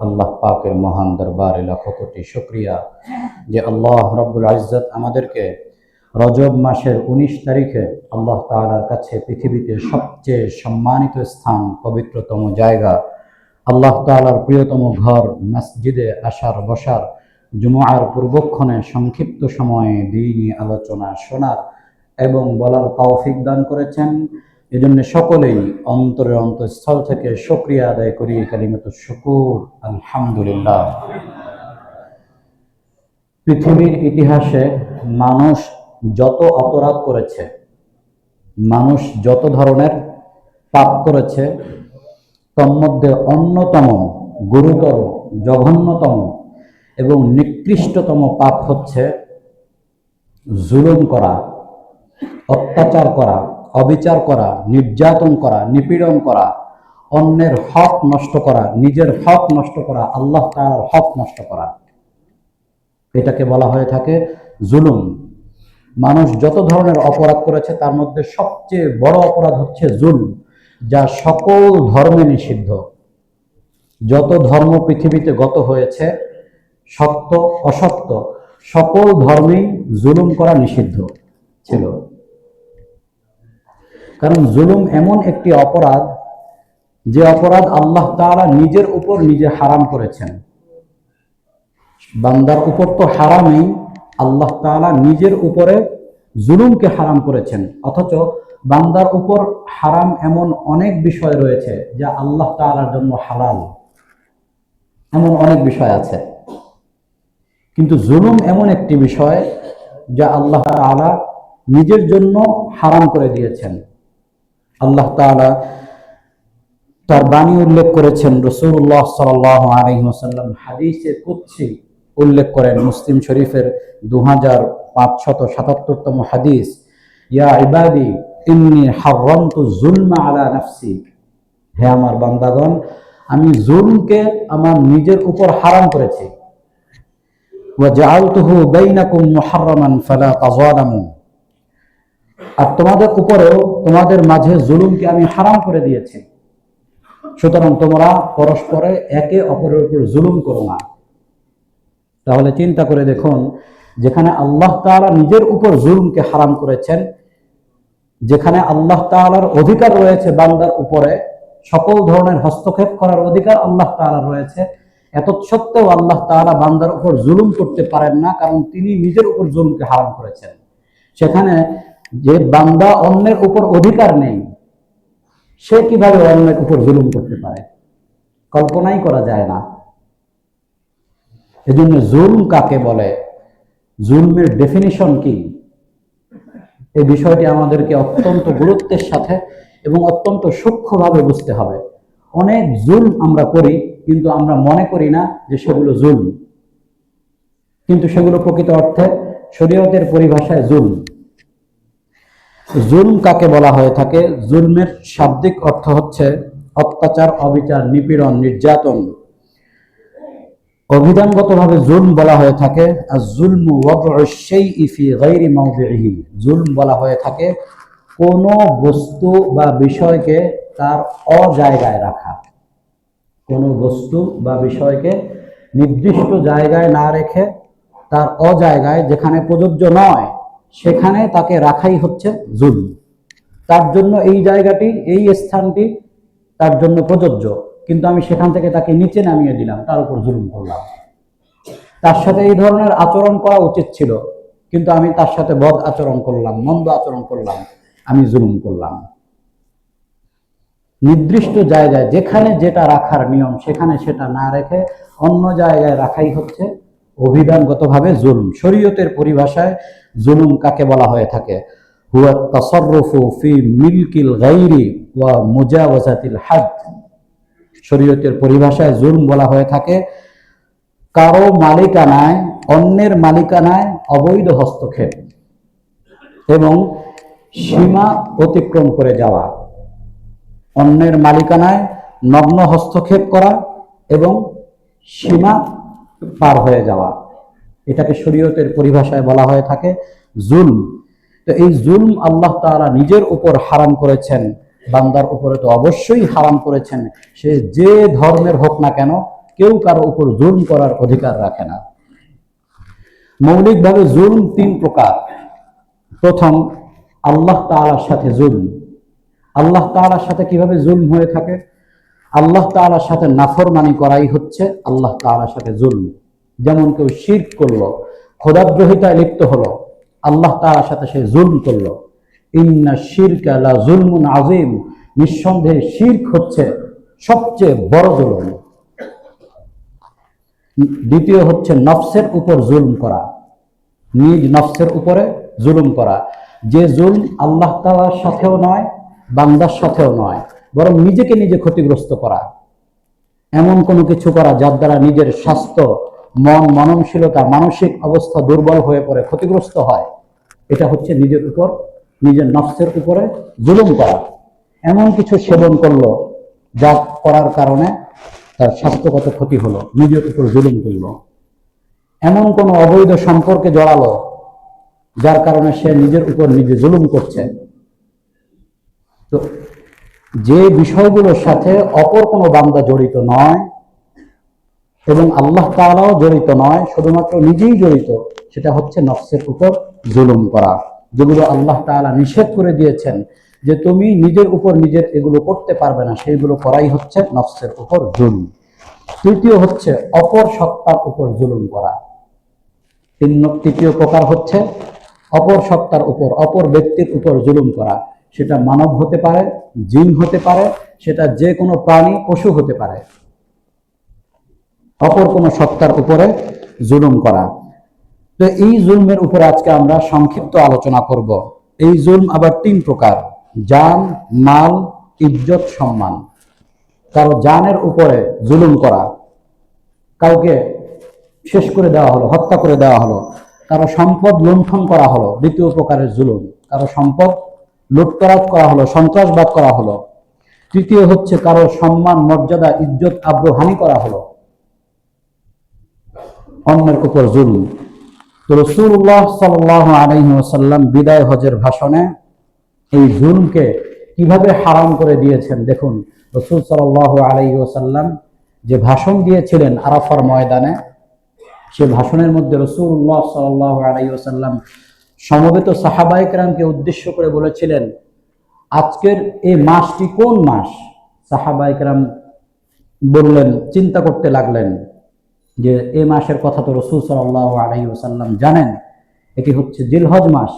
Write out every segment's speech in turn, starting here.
আল্লাহ পাকের মহান দরবারে লক্ষ কোটি শুক্রিয়া যে আল্লাহ রব্বুল ইজ্জত আমাদেরকে রজব মাসের উনিশ তারিখে আল্লাহ তাআলার কাছে পৃথিবীতে সবচেয়ে সম্মানিত স্থান, পবিত্রতম জায়গা, আল্লাহ তাআলার প্রিয়তম ঘর, মসজিদে আসার, বসার, জুমুআর পূর্বক্ষণে সংক্ষিপ্ত সময়ে দিনই আলোচনা শোনার এবং বলার তৌফিক দান করেছেন। এজন্য সকলেই অন্তরের অন্তঃস্থল থেকে শুকরিয়া আদায় করি কালিমাত শুকুর। আলহামদুলিল্লাহ। পৃথিবীর ইতিহাসে মানুষ যত অপরাধ করেছে, মানুষ যত ধরনের পাপ করেছে, তন্মধ্যে অন্যতম গুরুতর, জঘন্যতম এবং নিকৃষ্টতম পাপ হচ্ছে জুলুম করা, অত্যাচার করা অবিচার করা, নির্যাতন করা, নিপীড়ন করা, অন্যের হক নষ্ট করা, নিজের হক নষ্ট করা, আল্লাহ তাআলার হক নষ্ট করা। এটাকে বলা হয়ে থাকে জুলুম। মানুষ যত ধরনের অপরাধ করেছে, তার মধ্যে সবচেয়ে বড় অপরাধ হচ্ছে জুল যা সকল ধর্মে নিষিদ্ধ। যত ধর্ম পৃথিবীতে গত হয়েছে, সত্য, অসত্য, সকল ধর্মেই জুলুম করা নিষিদ্ধ ছিল। কারণ জুলুম এমন একটি অপরাধ যে অপরাধ আল্লাহ তাআলা নিজের উপর নিজে হারাম করেছেন। বান্দার উপর তো হারামই, আল্লাহ তাআলা নিজের উপরে জুলুমকে হারাম করেছেন। অথচ বান্দার উপর হারাম এমন অনেক বিষয় রয়েছে যা আল্লাহ তাআলার জন্য হালাল। এমন অনেক বিষয় আছে। কিন্তু জুলুম এমন একটি বিষয় যা আল্লাহ তাআলা নিজের জন্য হারাম করে দিয়েছেন। আল্লাহ তাআলা তার বাণী উল্লেখ করেছেন রসুল্লাহ সাল আলহি ওসাল্লাম হাদিসে কুচ্ছি উল্লেখ করেন, মুসলিম শরীফের দু হাজার পাঁচশত সাতাত্তরতম হাদিস, ইয়া ইবাদি, ইন্নি হারমতু জুলমা আলা নাফসি। হে আমার বান্দাগণ, আমি জুলকে আমার নিজের উপর হারাম করেছি। ওয়া জাআলতুহু বাইনাকুম মুহাররামান ফালা তাযালামু। আর তোমাদের উপরেও তোমাদের মাঝে জুলুমকে আমি হারাম করে দিয়েছি। সুতরাং তোমরা পরস্পরে একে অপরের উপর জুলুম করো না। তাহলে চিন্তা করে দেখুন, যেখানে আল্লাহ তাআলা নিজের উপর জুলুমকে হারাম করেছেন, যেখানে আল্লাহ তাআলার অধিকার রয়েছে বান্দার উপরে, সকল ধরনের হস্তক্ষেপ করার অধিকার আল্লাহ তাআলার রয়েছে এত সত্ত্বেও আল্লাহ তাআলা বান্দার উপর জুলুম করতে পারেন না, কারণ তিনি নিজের উপর জুলুমকে হারাম করেছেন। সেখানে যে বান্দা অন্যের উপর অধিকার নেই, সে কীভাবে অন্যের উপর জুলুম করতে পারে? কল্পনাই করা যায় না। এজন্য জুলম কাকে বলে? জুলমের ডেফিনিশন কি? এই বিষয়টি আমাদেরকে অত্যন্ত গুরুত্বের সাথে এবং অত্যন্ত সূক্ষ্মভাবে বুঝতে হবে। অনেক জুলম আমরা করি, কিন্তু আমরা মনে করি না যে সেগুলো জুলম। কিন্তু সেগুলো প্রকৃত অর্থে শরীয়তের পরিভাষায় জুলম। জুলম কাকে বলা হয়ে থাকে? জুলমের শাব্দিক অর্থ হচ্ছে অত্যাচার, অবিচার, নিপীড়ন, নির্যাতন। অভিধানগতভাবে জুলম বলা হয়ে থাকে আর জুলমু ইফি জুলম বলা হয়ে থাকে কোন বস্তু বা বিষয়কে তার অজায়গায় রাখা। কোন বস্তু বা বিষয়কে নির্দিষ্ট জায়গায় না রেখে তার অজায়গায় যেখানে প্রযোজ্য নয় সেখানে তাকে রাখাই হচ্ছে জুলম। তার জন্য এই জায়গাটি, এই স্থানটি তার জন্য প্রযোজ্য। কিন্তু আমি সেখান থেকে তাকে নিচে নামিয়ে দিলাম, তার উপর জুলুম করলাম। তার সাথে এই ধরনের আচরণ করা উচিত ছিল, কিন্তু আমি তার সাথে বদ আচরণ করলাম, মন্দ আচরণ করলাম, আমি জুলুম করলাম। নির্দিষ্ট জায়গায়, যেখানে যেটা রাখার নিয়ম, সেখানে সেটা না রেখে অন্য জায়গায় রাখাই হচ্ছে অভিধানগতভাবে জুলুম। শরীয়তের পরিভাষায় জুলুম কাকে বলা হয়ে থাকে? হুয়া তাসাররুফু ফি মিলকিল গাইরি ওয়া মুজাওয়াজাতিল হাদ। শরীয়তের পরিভাষায় জুলম বলা হয়ে থাকে, কারও মালিকানায়, অন্যের মালিকানায় অবৈধ হস্তক্ষেপ এবং সীমা অতিক্রম করে যাওয়া। অন্যের মালিকানায় নগ্ন হস্তক্ষেপ করা এবং সীমা পার হয়ে যাওয়া। এটাকে শরীয়তের পরিভাষায় বলা হয়ে থাকে জুলম। তো এই জুলম আল্লাহ তাআলা নিজের উপর হারাম করেছেন। বান্দার উপরে তো অবশ্যই হারাম করেছেন। সে যে ধর্মের হোক না কেন, কেউ কারও উপর জুলম করার অধিকার রাখে না। মৌলিকভাবে জুলম তিন প্রকার। প্রথম, আল্লাহ তাআলার সাথে জুলম। আল্লাহ তাআলার সাথে কীভাবে জুলম হয়ে থাকে? আল্লাহ তাআলার সাথে নাফরমানি করাই হচ্ছে আল্লাহ তাআলার সাথে জুলম। যেমন কেউ শির করল খোদাদ্রোহিতায় লিপ্ত হলো, আল্লাহ তাআলার সাথে সে জুলম করল। ইন্না শিরকা লা জুলমুন আজিম নিঃসন্দেহে শিরক হচ্ছে সবচেয়ে বড় জুলম। দ্বিতীয় হচ্ছে নফসের উপর জুলম করা। নিজ নফসের উপরে জুলুম করা। যে জুলম আল্লাহ তাআলার সাথেও নয় বান্দার সাথেও নয়, বরং নিজেকে নিজে ক্ষতিগ্রস্ত করা। এমন কোনো কিছু করা যার দ্বারা নিজের স্বাস্থ্য, মন, মননশীলতা, মানসিক অবস্থা দুর্বল হয়ে পড়ে, ক্ষতিগ্রস্ত হয়। এটা হচ্ছে নিজের উপর, নিজের নফসের উপরে জুলুম করা। এমন কিছু সেবন করল, যা করার কারণে তার স্বাস্থ্যগত ক্ষতি হলো, নিজের উপর জুলুম করল। এমন কোনো অবৈধ সম্পর্কে জড়ালো, যার কারণে সে নিজের উপর নিজে জুলুম করছে। তো যে বিষয়গুলোর সাথে অপর কোনো বান্দা জড়িত নয় এবং আল্লাহ তাআলাও জড়িত নয়, শুধুমাত্র নিজেই জড়িত, সেটা হচ্ছে নফসের উপর জুলুম করা, যেগুলো আল্লাহ তাআলা নিষেধ করে দিয়েছেন যে তুমি নিজের উপর নিজের এগুলো করতে পারবে না, সেইগুলো করাই হচ্ছে নফসের উপর জুলুম। তৃতীয় হচ্ছে অপর সত্তার উপর জুলুম করা। তিন তৃতীয় প্রকার হচ্ছে অপর সত্তার উপর, অপর ব্যক্তির উপর জুলুম করা। সেটা মানব হতে পারে, জিন হতে পারে, সেটা যে কোনো প্রাণী, পশু হতে পারে। অপর কোনো সত্তার উপরে জুলুম করা। তো এই জুলমের উপরে আজকে আমরা সংক্ষিপ্ত আলোচনা করব। এই জুলম আবার তিন প্রকার। জান, মাল, ইজ্জত, সম্মান। কারও জানের উপরে জুলুম করা। কাউকে শেষ করে দেওয়া হলো, হত্যা করে দেওয়া হলো। কারও সম্পদ লুণ্ঠন করা হলো। দ্বিতীয় প্রকারের জুলুম। কারও সম্পদ লুটতরাজ করা হলো, সন্ত্রাসবাদ করা হলো। তৃতীয় হচ্ছে কারও সম্মান, মর্যাদা, ইজ্জত আব্রহানি করা হলো। অন্যের উপর জুলুম। তো রসুল্লাহ সাল্লাহ আলহি বিদায় হজের ভাষণে এই জুলমকে কীভাবে হারাম করে দিয়েছেন, দেখুন, রসুল সাল্লাহ আলহি ওসাল্লাম যে ভাষণ দিয়েছিলেন আরাফার ময়দানে, সে ভাষণের মধ্যে রসুল্লাহ সাল্লাহ আলাই ওসাল্লাম সমবেত সাহাবাইকরামকে উদ্দেশ্য করে বলেছিলেন, আজকের এই মাসটি কোন মাস? সাহাবাইকরাম বললেন, চিন্তা করতে লাগলেন যে এ মাসের কথা তো রসুল সাল্লাহ আলাই ওসাল্লাম জানেন, এটি হচ্ছে জিলহজ মাস।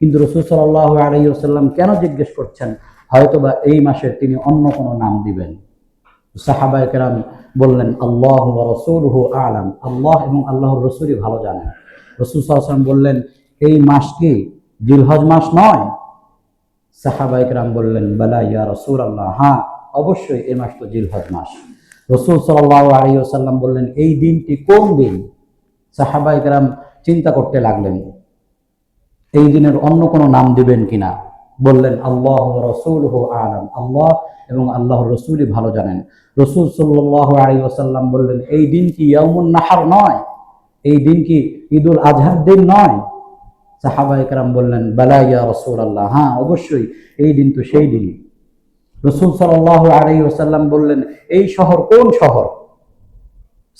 কিন্তু রসুল সাল্লাহ আলাই ওসাল্লাম কেন জিজ্ঞেস করছেন? হয়তোবা এই মাসের তিনি অন্য কোনো নাম দিবেন। সাহাবাই কেরাম বললেন, আল্লাহ রসুল হু আলাম। আল্লাহ এবং আল্লাহর রসুলই ভালো জানেন। রসুল সাল্লাম বললেন এই মাস কি? জিলহজ মাস নয়? সাহাবাই কেরাম বললেন, বেলা ইয়া রসুল আল্লাহ হ্যাঁ অবশ্যই এই মাস তো জিলহজ মাস। রসুল সাল্লাহ আলী আসাল্লাম বললেন, এই দিনটি কোন দিন? সাহাবাই কেরাম চিন্তা করতে লাগলেন, এই দিনের অন্য কোনো নাম দিবেন কিনা? বললেন, আল্লাহ রসুল হো আলম। আল্লাহ এবং আল্লাহর রসুলই ভালো জানেন। রসুল সাল্লাহ আলী ওসাল্লাম বললেন, এই দিন কি ইয়ামুন নাহার নয়? এই দিন কি ঈদুল আজহার দিন নয়? সাহাবা একরাম বললেন, বেলা ইয়া রসুল আল্লাহ হ্যাঁ অবশ্যই, এই দিন তো সেই দিনই। রসুল সাল্লাহ আলী ওসাল্লাম বললেন, এই শহর কোন শহর?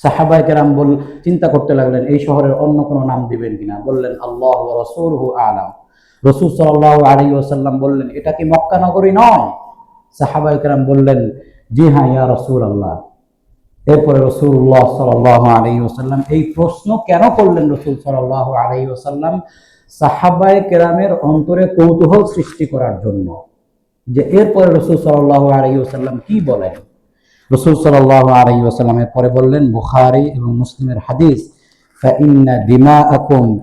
সাহাবাই কেরাম বল, চিন্তা করতে লাগলেন, এই শহরের অন্য কোনো নাম দিবেন কিনা? বললেন, আল্লাহ রসুল হু আলাম। রসুল সাল্লাহ আলী ওসাল্লাম বললেন, এটা কি মক্কা নগরী নয়? সাহাবাই কেরাম বললেন, জি হ্যাঁ ইয়া রসুল আল্লাহ এরপরে রসুল্লাহ সাল্লাহ আলী ওসাল্লাম এই প্রশ্ন কেন করলেন রসুল সাল্লাহ আলী ওসাল্লাম সাহাবাই কেরামের অন্তরে কৌতূহল সৃষ্টি করার জন্য যে এরপরে রসুল সাল্লাহ আলী ওসাল্লাম কি বলেন রসুল সাল্লাহ আলী ওসাল্লামের পরে বললেন বুখারি এবং মুসলিমের হাদিস فإن دماءكم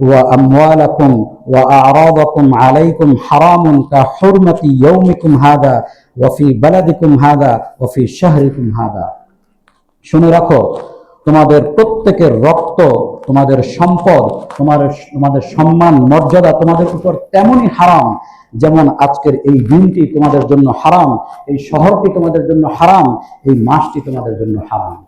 وأموالكم وأعراضكم عليكم حرام كحرمة يومكم هذا وفي بلدكم هذا وفي شهركم هذا শুনে রাখো তোমাদের প্রত্যেকের রক্ত তোমাদের সম্পদ তোমাদের তোমাদের সম্মান, মর্যাদা তোমাদের উপর তেমনই হারাম। যেমন আজকের এই দিনটি তোমাদের জন্য হারাম, এই শহরটি তোমাদের জন্য হারাম, এই মাসটি তোমাদের জন্য হারাম।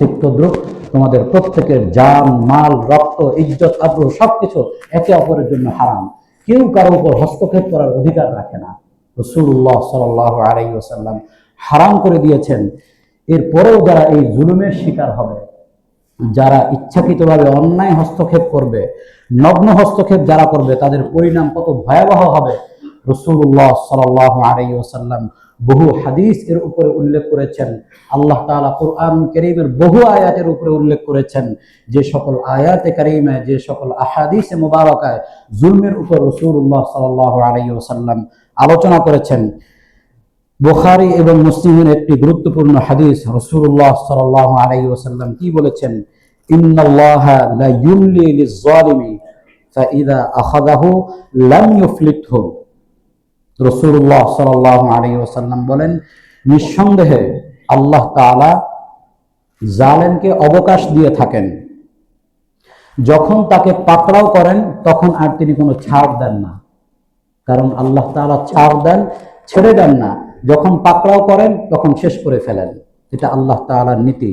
ঠিক তদ্রুপ তোমাদের প্রত্যেকের জান, মাল, রক্ত, ইজ্জত, আগ্রহ সবকিছু একে অপরের জন্য হারাম। কেউ কারও উপর হস্তক্ষেপ করার অধিকার রাখে না। রসুল্লাহ সাল আলাই হারাম করে দিয়েছেন। এরপরেও যারা এই জুলুমের শিকার হবে যারা ইচ্ছাকৃতভাবে অন্যায় হস্তক্ষেপ করবে, নগ্ন হস্তক্ষেপ যারা করবে, তাদের পরিণাম কত ভয়াবহ হবে। রসুল্লাহ সাল ওসাল্লাম বহু হাদিস এর উপরে উল্লেখ করেছেন। আল্লাহ তাআলা কোরআন করিমের বহু আয়াতের উপরে উল্লেখ করেছেন। যে সকল আয়াতে কারিমে, যে সকল আহাদিসে মোবারকায়, জুলমের উপর রসুল্লাহ সাল আলাই ওসাল্লাম আলোচনা করেছেন। বুখারী এবং মুসলিমের একটি গুরুত্বপূর্ণ হাদিস রসুল্লাহ সাল আলাই ওসাল্লাম কি বলেছেন? বলেন, নিঃসন্দেহে আল্লাহ জালেমকে অবকাশ দিয়ে থাকেন। যখন তাকে পাকড়াও করেন, তখন আর তিনি কোনো ছাড় দেন না। কারণ আল্লাহ তাআলা ছাড় দেন, ছেড়ে দেন না। যখন পাকড়াও করেন তখন শেষ করে ফেলেন এটা আল্লাহ তাআলার নীতি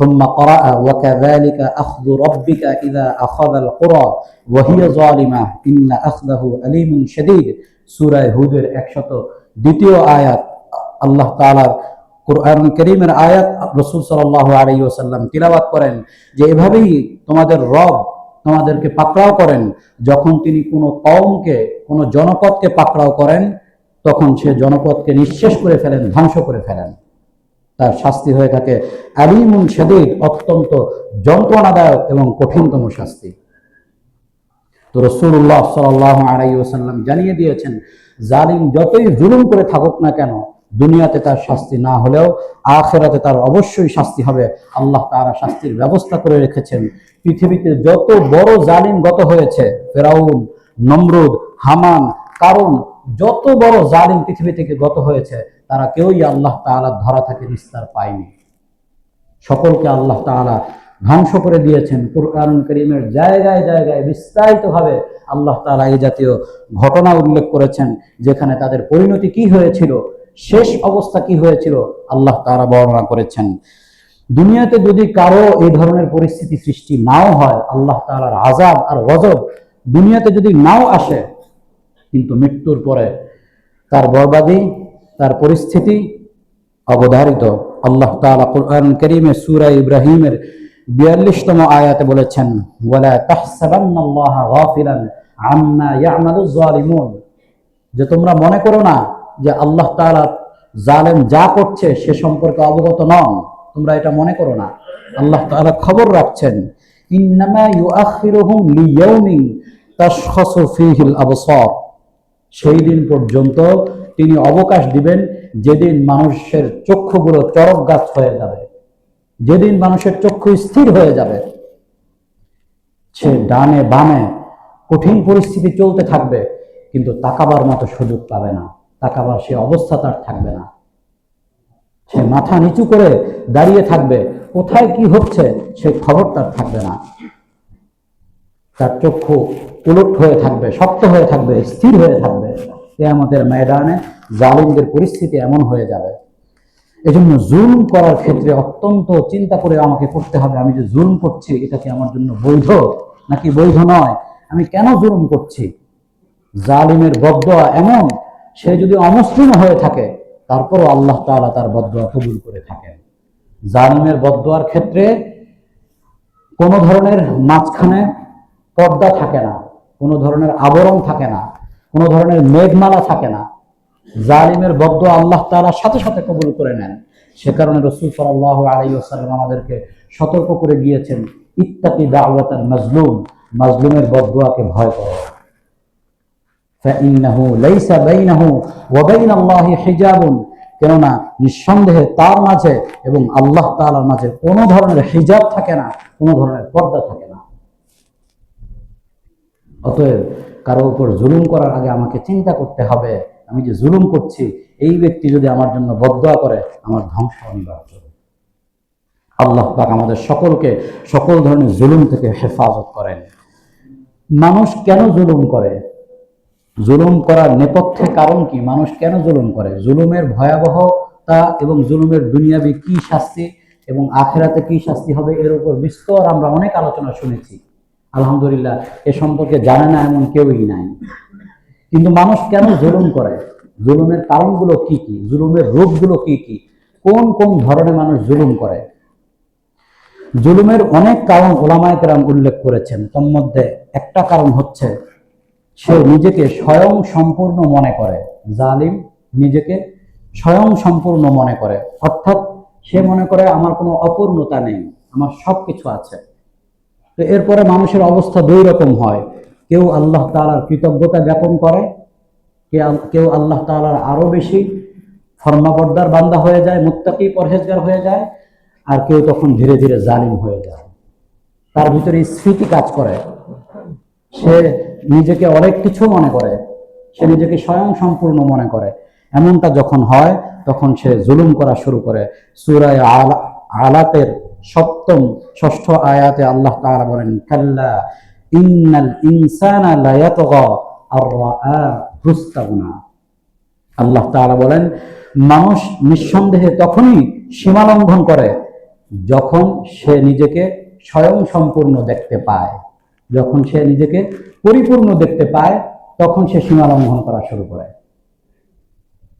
ثم قرأ وكذلك أخذ ربك إذا أخذ القرى وهي ظالمة إن أخذه أليم شديد সুরায় হুদের একশত দ্বিতীয় আয়াত আল্লাহ তাআলার কোরআন করিমের আয়াত রসুল সাল্লাহ আলী ওসাল্লাম তিলাবাত করেন যে এভাবেই তোমাদের রব তোমাদেরকে পাকড়াও করেন যখন তিনি কোনো কওমকে কোনো জনপদকে পাকড়াও করেন তখন সে জনপদকে নিঃশেষ করে ফেলেন, ধ্বংস করে ফেলেন। তার শাস্তি হয়ে থাকে আলিমুন সেদিক অত্যন্ত যন্ত্রণাদায়ক এবং কঠিনতম শাস্তি। তো রসুল্লাহ সাল্লাহ আলাইসাল্লাম জানিয়ে দিয়েছেন, জালিম যতই জুলুম করে থাকুক না কেন, দুনিয়াতে তার শাস্তি না হলেও আখেরাতে তার অবশ্যই শাস্তি হবে। আল্লাহ তারা শাস্তির ব্যবস্থা করে রেখেছেন। পৃথিবীতে যত বড় জালিম গত হয়েছে, ফেরাউন, নমরুদ, হামান কারণ যত বড় জালিম পৃথিবী থেকে গত হয়েছে, তারা কেউই আল্লাহ তাআলার ধরা থেকে নিস্তার পায়নি। সকলকে আল্লাহ তাআলা ধ্বংস করে দিয়েছেন। কুরআন করিমের জায়গায় জায়গায় বিস্তারিতভাবে আল্লাহ তালা এই জাতীয় ঘটনা উল্লেখ করেছেন, যেখানে তাদের পরিণতি কি হয়েছিল, শেষ অবস্থা কি হয়েছিল, আল্লাহ তাআলা বর্ণনা করেছেন। দুনিয়াতে যদি কারও এই ধরনের পরিস্থিতি সৃষ্টি নাও হয়, আল্লাহ তাআলার আজাব আর গজব দুনিয়াতে যদি নাও আসে কিন্তু মৃত্যুর পরে তার বরবাদি, তার পরিস্থিতি অবধারিত। আল্লাহ তাআলা কোরআন করিমে সূরা ইব্রাহিমের বিয়াল্লিশতম আয়াতে বলেছেন জালিমুন যে তোমরা মনে করো না যে আল্লাহ তাআলা জালেম যা করছে সে সম্পর্কে অবগত নন। তোমরা এটা মনে করো না। আল্লাহ তাআলা খবর রাখছেন, ইন্নামা ইউআখিরুহুম লিয়াউমিন তাশখাসু ফীহিল আবসার। সেই দিন পর্যন্ত তিনি অবকাশ দিবেন, যেদিন মানুষের চক্ষুগুলো চরক গাছ হয়ে যাবে, যেদিন মানুষের চক্ষু স্থির হয়ে যাবে, সে ডানে বামে কঠিন পরিস্থিতি চলতে থাকবে, কিন্তু তাকাবার মতো সুযোগ পাবে না, তাকাবার সে অবস্থা তার থাকবে না। সে মাথা নিচু করে দাঁড়িয়ে থাকবে, কোথায় কি হচ্ছে সে খবর তার থাকবে না। তার চক্ষু উলট হয়ে থাকবে, শক্ত হয়ে থাকবে, স্থির হয়ে থাকবে। এ আমাদের ময়দানে জালিমদের পরিস্থিতি এমন হয়ে যাবে। এজন্য জুল করার ক্ষেত্রে অত্যন্ত চিন্তা করে আমাকে করতে হবে। আমি যে জুলম করছি, এটা কি আমার জন্য বৈধ নাকি বৈধ নয়? আমি কেন জুলুম করছি? জালিমের বদয়া এমন, সে যদি অমুসলিম হয়ে থাকে, তারপরও আল্লাহ তাআলা তার বদয়া কবুল করে থাকেন। জালিমের বদয়ার ক্ষেত্রে কোনো ধরনের মাঝখানে পর্দা থাকে না কোনো ধরনের আবরণ থাকে না কোনো ধরনের মেঘমালা থাকে না জালিমের বদ্ধ আল্লাহ তাআলা সাথে সাথে কবুল করে নেন সে কারণে রসুল সাল্লাহ আলাইসাল্লাম আমাদেরকে সতর্ক করে গিয়েছেন ইত্তাকি দাওয়াতার মাজলুম মাজলুমের বদুয়াকে ভয় করো فإنه ليس بينه وبين الله حجاب কেননা নিঃসন্দেহে তার মাঝে এবং আল্লাহ তাআলার মাঝে কোনো ধরনের হিজাব থাকে না কোনো ধরনের পর্দা থাকে না অতএব কারও উপর জুলুম করার আগে আমাকে চিন্তা করতে হবে। আমি যে জুলুম করছি, এই ব্যক্তি যদি আমার জন্য বদয়া করে, আমার ধ্বংস অনিবার্য। আল্লাহ পাক আমাদের সকলকে সকল ধরনের জুলুম থেকে হেফাজত করেন। মানুষ কেন জুলুম করে? জুলুম করার নেপথ্যে কারণ কি? মানুষ কেন জুলুম করে? জুলুমের ভয়াবহতা এবং জুলুমের দুনিয়াবি কি শাস্তি এবং আখেরাতে কি শাস্তি হবে, এর উপর বিস্তর আমরা অনেক আলোচনা শুনেছি। আলহামদুলিল্লাহ, এ সম্পর্কে জানে না এমন কেউই নাই। কিন্তু মানুষ কেন জুলুম করে? জুলুমের কারণগুলো কি কি? জুলুমের রূপগুলো কি কি? কোন কোন ধরনের মানুষ জুলুম করে? জুলুমের অনেক কারণ ওলামায় কেরাম উল্লেখ করেছেন। তোর মধ্যে একটা কারণ হচ্ছে, সে নিজেকে স্বয়ং সম্পূর্ণ মনে করে। জালিম নিজেকে স্বয়ং সম্পূর্ণ মনে করে। অর্থাৎ সে মনে করে, আমার কোনো অপূর্ণতা নেই, আমার সব কিছু আছে। তো এরপরে মানুষের অবস্থা দুই রকম হয়। কেউ আল্লাহ তালার কৃতজ্ঞতা জ্ঞাপন করে কেউ আল্লাহ তাআলার আরও বেশি ফর্মাবর্দার বান্দা হয়ে যায়, মুত্তাকি পরহেজগার হয়ে যায়, আর কেউ তখন ধীরে ধীরে জালিম হয়ে যায়। তার ভিতরে স্মৃতি কাজ করে। সে নিজেকে অনেক কিছু মনে করে, সে নিজেকে স্বয়ং সম্পূর্ণ মনে করে। এমনটা যখন হয়, তখন সে জুলুম করা শুরু করে। সুরায় আলা, আলাতের সপ্তম ষষ্ঠ আয়াতে আল্লাহ তাআলা বলেন, কাল্লা ইন্নাল ইনসানা লা ইয়াতগা আর ইস্তাগনা আল্লাহ তাআলা বলেন, মানুষ নিঃসন্দেহে তখনই সীমা লঙ্ঘন করে যখন সে নিজেকে স্বয়ং সম্পূর্ণ দেখতে পায়। যখন সে নিজেকে পরিপূর্ণ দেখতে পায়, তখন সে সীমা লঙ্ঘন করা শুরু করে।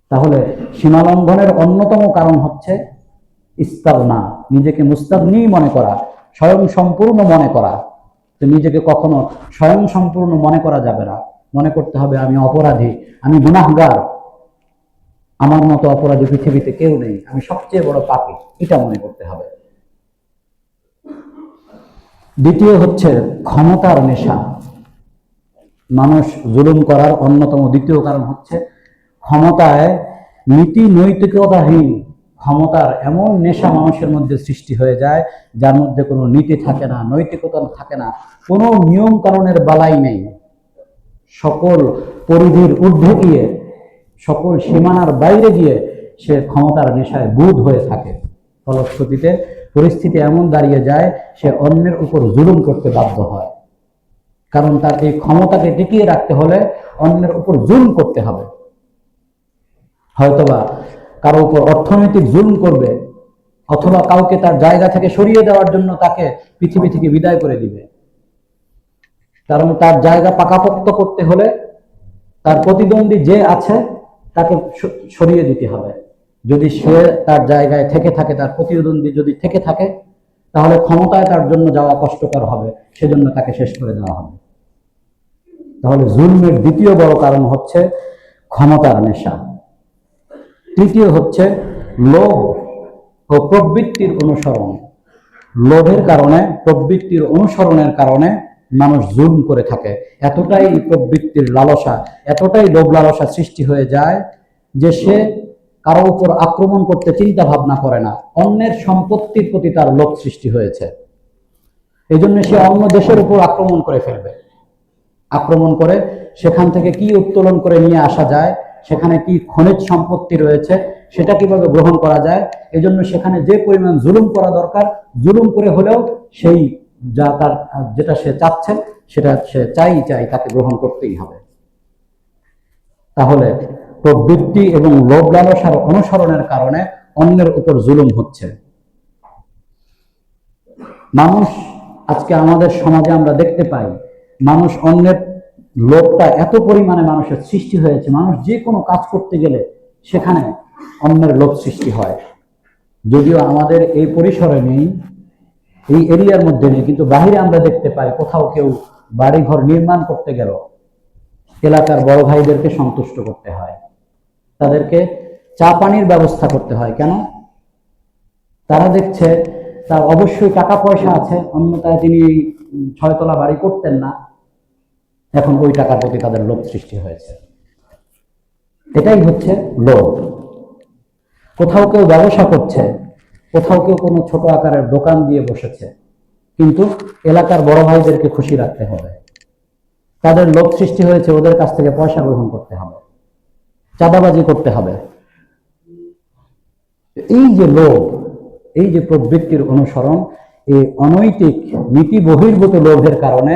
তাহলে সীমা লঙ্ঘনের অন্যতম কারণ হচ্ছে ইস্তাগনা। নিজেকে মুস্তাগনি মনে করা, স্বয়ং সম্পূর্ণ মনে করা। তো নিজেকে কখনো স্বয়ং সম্পূর্ণ মনে করা যাবে না। মনে করতে হবে, আমি অপরাধী, আমি গুনাহগার। আমার মতো অপরাধী পৃথিবীতে কেউ নেই, আমি সবচেয়ে বড় পাপী, এটা মনে করতে হবে। দ্বিতীয় হচ্ছে ক্ষমতার নেশা। মানুষ জুলুম করার অন্যতম দ্বিতীয় কারণ হচ্ছে ক্ষমতায় নীতি নৈতিকতাহীন ক্ষমতার এমন নেশা মানুষের মধ্যে সৃষ্টি হয়ে যায়, যার মধ্যে কোনো নীতি থাকে না, নৈতিকতা থাকে না, কোনো নিয়ম কারণের বালাই নেই। সকল পরিধির ঊর্ধ্বে গিয়ে, সকল সীমানার বাইরে গিয়ে সে ক্ষমতার নেশায় বুধ হয়ে থাকে। ফলশ্রুতিতে পরিস্থিতি এমন দাঁড়িয়ে যায়, সে অন্যের উপর জুলুম করতে বাধ্য হয়। কারণ তার এই ক্ষমতাকে টিকিয়ে রাখতে হলে অন্যের উপর জুলুম করতে হবে। হয়তোবা কারও উপর অর্থনৈতিক জুলুম করবে, অথবা কাউকে তার জায়গা থেকে সরিয়ে দেওয়ার জন্য তাকে পৃথিবী থেকে বিদায় করে দিবে। কারণ তার জায়গা পাকাপোক্ত করতে হলে তার প্রতিদ্বন্দ্বী যে আছে, তাকে সরিয়ে দিতে হবে। যদি সে তার জায়গায় থেকে থাকে, তার প্রতিদ্বন্দ্বী যদি থেকে থাকে, তাহলে ক্ষমতায় তার জন্য যাওয়া কষ্টকর হবে, সেজন্য তাকে শেষ করে দেওয়া হবে। তাহলে জুলমের দ্বিতীয় বড় কারণ হচ্ছে ক্ষমতার নেশা। তৃতীয় হচ্ছে লোভ ও প্রবৃত্তির অনুসরণ। লোভের কারণে, প্রবৃত্তির অনুসরণের কারণে মানুষ জুলম করে থাকে। এতটাই প্রবৃত্তির লালসা, এতটাই লোভ লালসা সৃষ্টি হয়ে যায় যে সে কারও উপর আক্রমণ করতে চিন্তা ভাবনা করে না। অন্যের সম্পত্তির প্রতি তার লোভ সৃষ্টি হয়েছে। এই জন্য সে অন্য দেশের উপর আক্রমণ করে ফেলবে। আক্রমণ করে সেখান থেকে কি উত্তোলন করে নিয়ে আসা যায়? সেখানে কি খনিজ সম্পত্তি রয়েছে, সেটা কীভাবে গ্রহণ করা যায়? এজন্য সেখানে যে পরিমাণ জুলুম করা দরকার, জুলুম করে হলেও সেই যা তার, যেটা সে চাচ্ছে সেটা সে চাই চাই তাকে গ্রহণ করতেই হবে। তাহলে প্রবৃত্তি এবং লোভ লালসার অনুসরণের কারণে অন্যের উপর জুলুম হচ্ছে। মানুষ, আজকে আমাদের সমাজে আমরা দেখতে পাই, মানুষ অন্যের লোভটা এত পরিমাণে মানুষের সৃষ্টি হয়েছে, মানুষ যে কোনো কাজ করতে গেলে সেখানে অন্যের লোভ সৃষ্টি হয়। যদিও আমাদের এই পরিসরে নেই, এই এরিয়ার মধ্যে নেই, কিন্তু বাহিরে আমরা দেখতে পাই কোথাও কেউ বাড়িঘর নির্মাণ করতে গেল, এলাকার বড় ভাইদেরকে সন্তুষ্ট করতে হয়। তাদেরকে চা পানির ব্যবস্থা করতে হয়। কেন? তারা দেখছে, তার অবশ্যই টাকা পয়সা আছে অন্যতায় তিনি ছয়তলা বাড়ি করতেন না। এখন ওই টাকার প্রতি তাদের লোভ সৃষ্টি হয়েছে। এটাই হচ্ছে লোভ। কোথাও কেউ ব্যবসা করছে, কোথাও কেউ কোনো ছোট আকারের দোকান দিয়ে বসেছে, কিন্তু এলাকার বড় ভাইদেরকে খুশি রাখতে হবে। তাদের লোভ সৃষ্টি হয়েছে, ওদের কাছ থেকে পয়সা গ্রহণ করতে হবে, চাঁদাবাজি করতে হবে। এই যে লোভ, এই যে প্রবৃত্তির অনুসরণ, এই অনৈতিক নীতি বহির্ভূত লোভের কারণে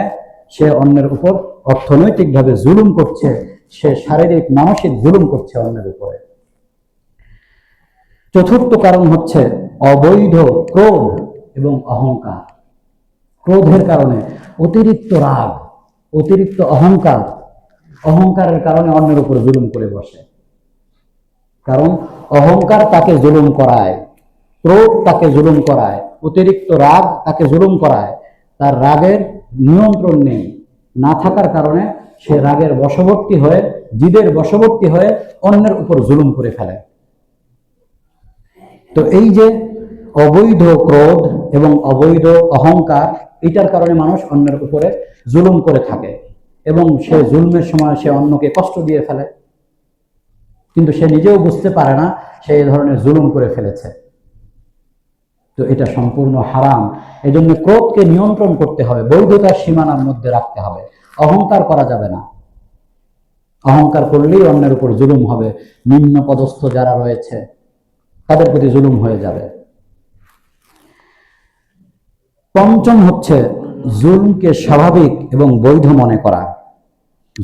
সে অন্যের উপর অর্থনৈতিকভাবে জুলুম করছে, সে শারীরিক, মানসিক জুলুম করছে অন্যের উপরে। চতুর্থ কারণ হচ্ছে অবৈধ ক্রোধ এবং অহংকার। ক্রোধের কারণে অতিরিক্ত রাগ, অতিরিক্ত অহংকার, অহংকারের কারণে অন্যের উপর জুলুম করে বসে। কারণ অহংকার তাকে জুলুম করায়, ক্রোধ তাকে জুলুম করায়, অতিরিক্ত রাগ তাকে জুলুম করায়, তার রাগের নিয়ন্ত্রণ নেই। না থাকার কারণে সে রাগের বশবর্তী হয়ে, জিদের বশবর্তী হয়ে অন্যের উপর জুলুম করে ফেলে। তো এই যে অবৈধ ক্রোধ এবং অবৈধ অহংকার, এটার কারণে মানুষ অন্যের উপরে জুলুম করে থাকে এবং সে জুলমের সময় সে অন্যকে কষ্ট দিয়ে ফেলে। কিন্তু সে নিজেও বুঝতে পারে না সে এই ধরনের জুলুম করে ফেলেছে। তো এটা সম্পূর্ণ হারাম। এই জন্য ক্রোধকে নিয়ন্ত্রণ করতে হবে, বৈধতার সীমানার মধ্যে রাখতে হবে। অহংকার করা যাবে না। অহংকার করলেই অন্যের উপর জুলুম হবে। নিম্ন পদস্থ যারা রয়েছে, তাদের প্রতি জুলুম হয়ে যাবে। পঞ্চম হচ্ছে জুলুমকে স্বাভাবিক এবং বৈধ মনে করা।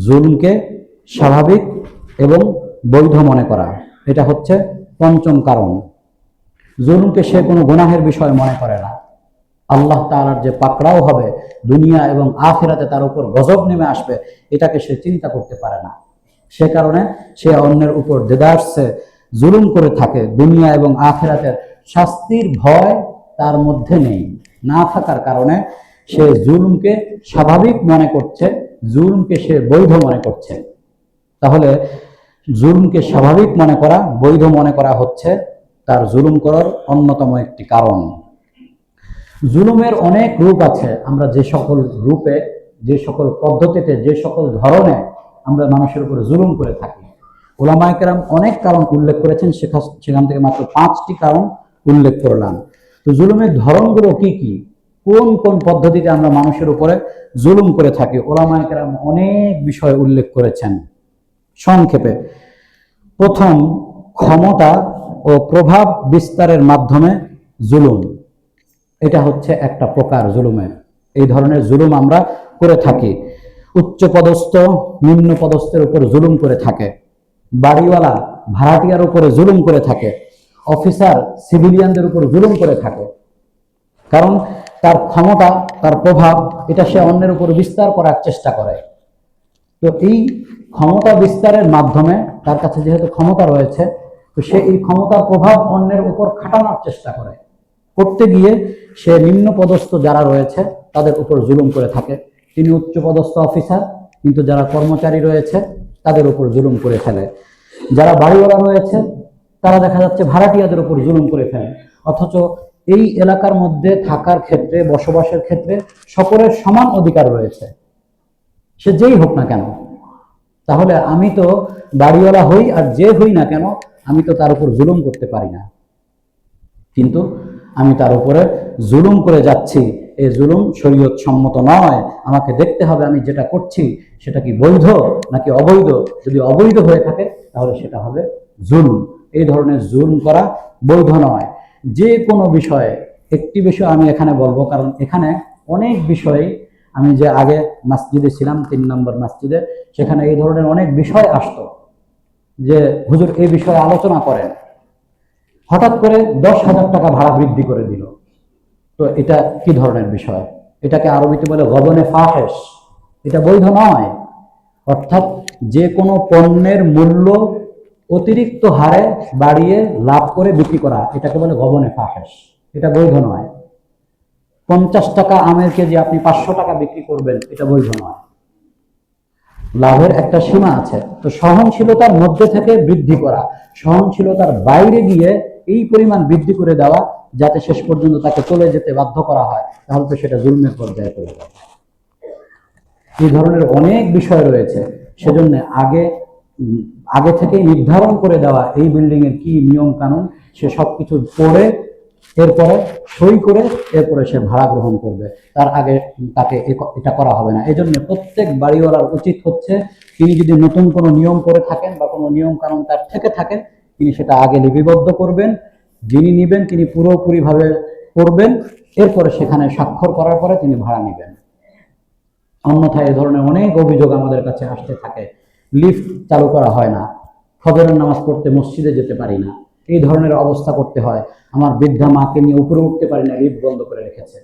জুলুমকে স্বাভাবিক এবং বৈধ মনে করা। এটা হচ্ছে পঞ্চম কারণ। জুলুমকে সে কোনো গুনাহের বিষয় মনে করে না। আল্লাহ তাআলার যে পাকড়াও হবে, দুনিয়া এবং আখিরাতে তার উপর গজব নেমে আসবে, এটাকে সে চিন্তা করতে পারে না। সে কারণে সে অন্যের উপর দেদারসে জুলুম করে থাকে, দুনিয়া এবং আখিরাতের শাস্তির ভয় তার মধ্যে নেই। না থাকার কারণে সে জুলুমকে স্বাভাবিক মনে করছে, জুলুমকে সে বৈধ মনে করছে। তাহলে জুলুমকে স্বাভাবিক মনে করা, বৈধ মনে করা হচ্ছে তার জুলুম করার অন্যতম একটি কারণ। জুলুমের অনেক রূপ আছে। আমরা যে সকল রূপে, যে সকল পদ্ধতিতে, যে সকল ধরনে আমরা মানুষের উপরে জুলুম করে থাকি। ওলামায়কেরাম অনেক কারণ উল্লেখ করেছেন সেখা- সেখান থেকে মাত্র পাঁচটি কারণ উল্লেখ করলাম। তো জুলুমের ধরনগুলো কি কি? কোন কোন পদ্ধতিতে আমরা মানুষের উপরে জুলুম করে থাকি? ওলামায়কেরাম অনেক বিষয় উল্লেখ করেছেন। সংক্ষেপে। প্রথম, ক্ষমতা ও প্রভাব বিস্তারের মাধ্যমে জুলুম। এটা হচ্ছে একটা প্রকার জুলুমের। এই ধরনের জুলুম আমরা করে থাকি। উচ্চ পদস্থ নিম্ন পদস্থের উপর জুলুম করে থাকে। বাড়িওয়ালা, ভাড়াটিয়ার উপরে জুলুম করে থাকে। অফিসার, সিভিলিয়ানদের উপর জুলুম করে থাকে। কারণ তার ক্ষমতা, তার প্রভাব, এটা সে অন্যের উপর বিস্তার করার চেষ্টা করে। তো এই ক্ষমতা বিস্তারের মাধ্যমে তার কাছে যেহেতু ক্ষমতা রয়েছে তো সে এই ক্ষমতার প্রভাব অন্যের উপর খাটানোর চেষ্টা করে। করতে গিয়ে সে নিম্ন পদস্থ যারা রয়েছে, তাদের উপর জুলুম করে থাকে। তিনি উচ্চ পদস্থ অফিসার, কিন্তু যারা কর্মচারী রয়েছে, তাদের উপর জুলুম করে ফেলে। যারা বাড়িওয়ালা রয়েছে, তারা দেখা যাচ্ছে ভাড়াটিয়াদের উপর জুলুম করে ফেলে। অথচ এই এলাকার মধ্যে থাকার ক্ষেত্রে, বসবাসের ক্ষেত্রে সকলের সমান অধিকার রয়েছে। সে যেই হোক না কেন, তাহলে আমি তো বাড়িওয়ালা হই আর যে হই না কেন আমি তো তার উপর জুলুম করতে পারি না। কিন্তু আমি তার উপরে জুলুম করে যাচ্ছি। এই জুলুম শরীয়ত সম্মত নয়। আমাকে দেখতে হবে আমি যেটা করছি, সেটা কি বৈধ নাকি অবৈধ? যদি অবৈধ হয়ে থাকে, তাহলে সেটা হবে জুলুম। এই ধরনের জুলুম করা বৈধ নয়। যে কোনো বিষয়ে, একটি বিষয় আমি এখানে বলব, কারণ এখানে অনেক বিষয় আমি যে আগে মসজিদে ছিলাম, তিন নম্বর মসজিদে, সেখানে এই ধরনের অনেক বিষয় আসতো। যে হুজুর এই বিষয়ে আলোচনা করেন, হঠাৎ করে দশ হাজার টাকা ভাড়া বৃদ্ধি করে দিল। তো এটা কি ধরনের বিষয়? এটাকে আরবিতে বলে গবনে ফাহেস এটা বৈধ নয়। অর্থাৎ যে কোনো পণ্যের মূল্য অতিরিক্ত হারে বাড়িয়ে লাভ করে বিক্রি করা, এটাকে বলে গবনে ফাহেস এটা বৈধ নয়। পঞ্চাশ টাকা আমের কেজি আপনি পাঁচশো টাকা বিক্রি করবেন, এটা বৈধ নয়। লাভের একটা সীমা আছে। তো সহনশীলতার মধ্যে থেকে বৃদ্ধি করা, সহনশীলতার বাইরে গিয়ে এই পরিমাণ বৃদ্ধি করে দেওয়া, যাতে শেষ পর্যন্ত তাকে চলে যেতে বাধ্য করা হয়, তাহলে তো সেটা জুলমের পর্যায়ে চলে যাবে এই ধরনের অনেক বিষয় রয়েছে। সেজন্য আগে আগে থেকে নির্ধারণ করে দেওয়া এই বিল্ডিং এর কি নিয়ম কানুন সে সবকিছু পড়ে এরপরে সই করে এরপরে সে ভাড়া গ্রহণ করবে। তার আগে তাকে এটা করা হবে না। এই জন্য প্রত্যেক বাড়িওয়ালার উচিত হচ্ছে, তিনি যদি নতুন কোনো নিয়ম করে থাকেন বা কোনো নিয়ম কানুন তার থেকে থাকেন, তিনি সেটা আগে লিপিবদ্ধ করবেন। যিনি নিবেন, তিনি পুরোপুরিভাবে করবেন। এরপরে সেখানে স্বাক্ষর করার পরে তিনি ভাড়া নেবেন। অন্যথায় এ ধরনের অনেক অভিযোগ আমাদের কাছে আসতে থাকে। লিফট চালু করা হয় না। ফজরের নামাজ পড়তে মসজিদে যেতে পারি না। এই ধরনের অবস্থা করতে হয়। আমার বৃদ্ধা মাকে নিয়ে উপরে উঠতে পারি না লিফট বন্ধ করে রেখেছে।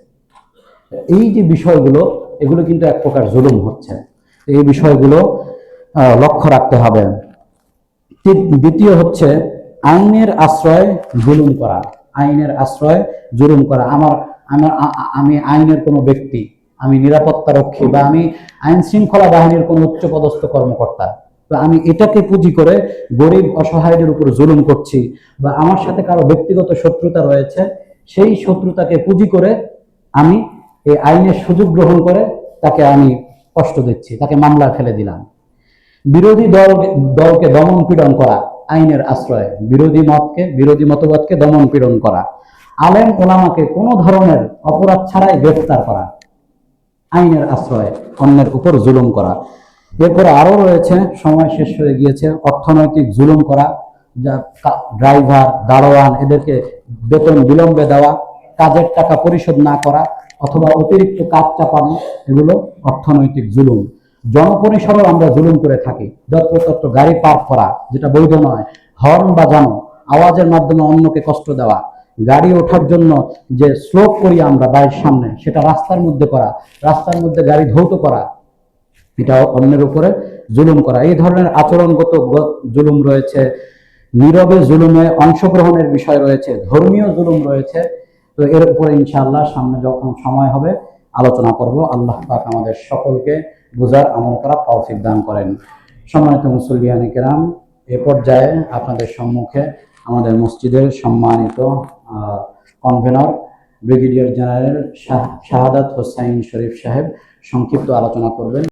এই যে বিষয়গুলো, এগুলো কিন্তু এক প্রকার জুলুম হচ্ছে। এই বিষয়গুলো লক্ষ্য রাখতে হবে। দ্বিতীয় হচ্ছে, আইনের আশ্রয় জুলুম করা। আইনের আশ্রয় জুলুম করা। আমার আমার আমি আইনের কোনো ব্যক্তি। আমি নিরাপত্তা রক্ষী বা আমি আইন শৃঙ্খলা বাহিনীর কোনো উচ্চপদস্থ কর্মকর্তা। তো আমি এটাকে পুঁজি করে গরিব অসহায়দের উপর জুলুম করছি বা আমার সাথে কারও ব্যক্তিগত শত্রুতা রয়েছে, সেই শত্রুতাকে পুঁজি করে আমি এই আইনের সুযোগ গ্রহণ করে তাকে আমি কষ্ট দিচ্ছি, তাকে মামলা ফেলে দিলাম। বিরোধী দল, দলকে দমন পীড়ন করা, আইনের আশ্রয়। বিরোধী মতকে, বিরোধী মতবাদকে দমন পীড়ন করা। আলেম ওলামাকে কোনো ধরনের অপরাধ ছাড়াই গ্রেফতার করা। আইনের আশ্রয়ে অন্যের উপর জুলুম করা। এরপরে আরও রয়েছে, সময় শেষ হয়ে গিয়েছে, অর্থনৈতিক জুলুম করা, যা ড্রাইভার, দারোয়ান, এদেরকে বেতন বিলম্বে দেওয়া, কাজের টাকা পরিশোধ না করা, অথবা অতিরিক্ত কাজ চাপানো, এগুলো অর্থনৈতিক জুলুম। জনপরিসরেও আমরা জুলুম করে থাকি। যত্রতত্র গাড়ি পার্ক করা, যেটা বৈধ নয়, হর্ন বাজানো, আওয়াজের মাধ্যমে অন্যকে কষ্ট দেওয়া, গাড়ি ওঠার জন্য যে স্লোপ করি আমরা বাড়ির সামনে, সেটা রাস্তার মধ্যে করা, রাস্তার মধ্যে গাড়ি ধৌত করা এটা অন্যের উপরে জুলুম করা। এই ধরনের আচরণগত জুলুম রয়েছে, নীরবে জুলুমে অংশগ্রহণের বিষয় রয়েছে, ধর্মীয় জুলুম রয়েছে। তো এর উপরে ইনশাআল্লাহ সামনে যখন সময় হবে, আলোচনা করব। আল্লাহ পাক আমাদের সকলকে বোঝার আমল করা তৌফিক দান করেন। সম্মানিত মুসল্লিয়ানি কেরাম, এ পর্যায়ে আপনাদের সম্মুখে আমাদের মসজিদের সম্মানিত convenor brigadier general Shahadat Hossain Sharif সাহেব সংক্ষিপ্ত আলোচনা করবেন।